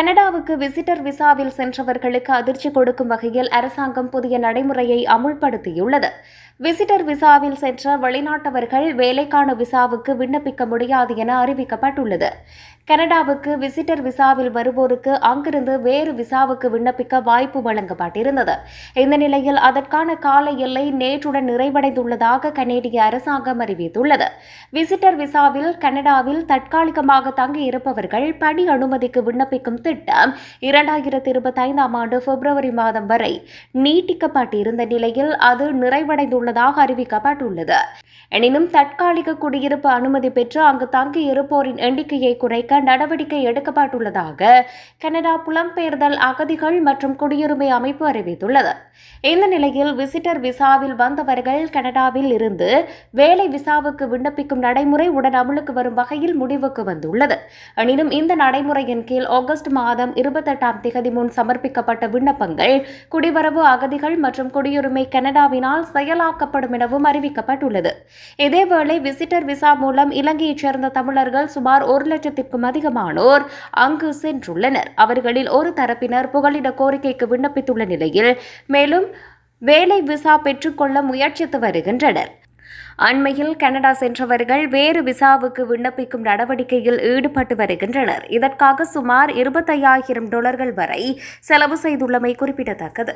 கனடாவுக்கு விசிட்டர் விசாவில் சென்றவர்களுக்கு அதிர்ச்சி கொடுக்கும் வகையில் அரசாங்கம் புதிய நடைமுறையை அமுல்படுத்தியுள்ளது. விசிட்டர் விசாவில் சென்ற வெளிநாட்டவர்கள் வேலைக்கான விசாவுக்கு விண்ணப்பிக்க முடியாது என அறிவிக்கப்பட்டுள்ளது. கனடாவுக்கு விசிட்டர் விசாவில் வருவோருக்கு அங்கிருந்து வேறு விசாவுக்கு விண்ணப்பிக்க வாய்ப்பு வழங்கப்பட்டிருந்தது. இந்த நிலையில் அதற்கான கால எல்லை நேற்றுடன் நிறைவடைந்துள்ளதாக கனேடிய அரசாங்கம் அறிவித்துள்ளது. விசிட்டர் விசாவில் கனடாவில் தற்காலிகமாக தங்கியிருப்பவர்கள் பணி அனுமதிக்கு விண்ணப்பிக்கும் திட்டம் இரண்டாயிரத்தி இருபத்தைந்தாம் ஆண்டு பிப்ரவரி மாதம் வரை நீட்டிக்கப்பட்டிருந்த நிலையில் அது நிறைவடைந்துள்ள கொண்டதாக அறிவிக்கப்பட்டுள்ளது. எனினும் தற்காலிக குடியிருப்பு அனுமதி பெற்று அங்கு தங்கியிருப்போரின் எண்ணிக்கையை குறைக்க நடவடிக்கை எடுக்கப்பட்டுள்ளதாக கனடா புலம்பெயர்தல் அகதிகள் மற்றும் குடியுரிமை அமைப்பு அறிவித்துள்ளது. இந்த நிலையில் விசிட்டர் விசாவில் வந்தவர்கள் கனடாவில் இருந்து வேலை விசாவுக்கு விண்ணப்பிக்கும் நடைமுறை உடன் அமலுக்கு வரும் வகையில் முடிவுக்கு வந்துள்ளது. எனினும் இந்த நடைமுறையின் கீழ் ஆகஸ்ட் மாதம் இருபத்தெட்டாம் திகதி முன் சமர்ப்பிக்கப்பட்ட விண்ணப்பங்கள் குடிவரவு அகதிகள் மற்றும் குடியுரிமை கனடாவினால் செயலாக்கப்படும் எனவும் அறிவிக்கப்பட்டுள்ளது. இதேவேளை விசிட்டர் விசா மூலம் இலங்கையைச் சேர்ந்த தமிழர்கள் சுமார் ஒரு லட்சத்திற்கும் அதிகமானோர் அங்கு சென்றுள்ளனர். அவர்களில் ஒரு தரப்பினர் புகலிட கோரிக்கைக்கு விண்ணப்பித்துள்ள நிலையில் மேலும் வேலை விசா பெற்றுக்கொள்ள முயற்சித்து வருகின்றனர். அண்மையில் கனடா சென்றவர்கள் வேறு விசாவுக்கு விண்ணப்பிக்கும் நடவடிக்கையில் ஈடுபட்டு வருகின்றனர். இதற்காக சுமார் இருபத்தையாயிரம் டாலர்கள் வரை செலவு செய்துள்ளமை குறிப்பிடத்தக்கது.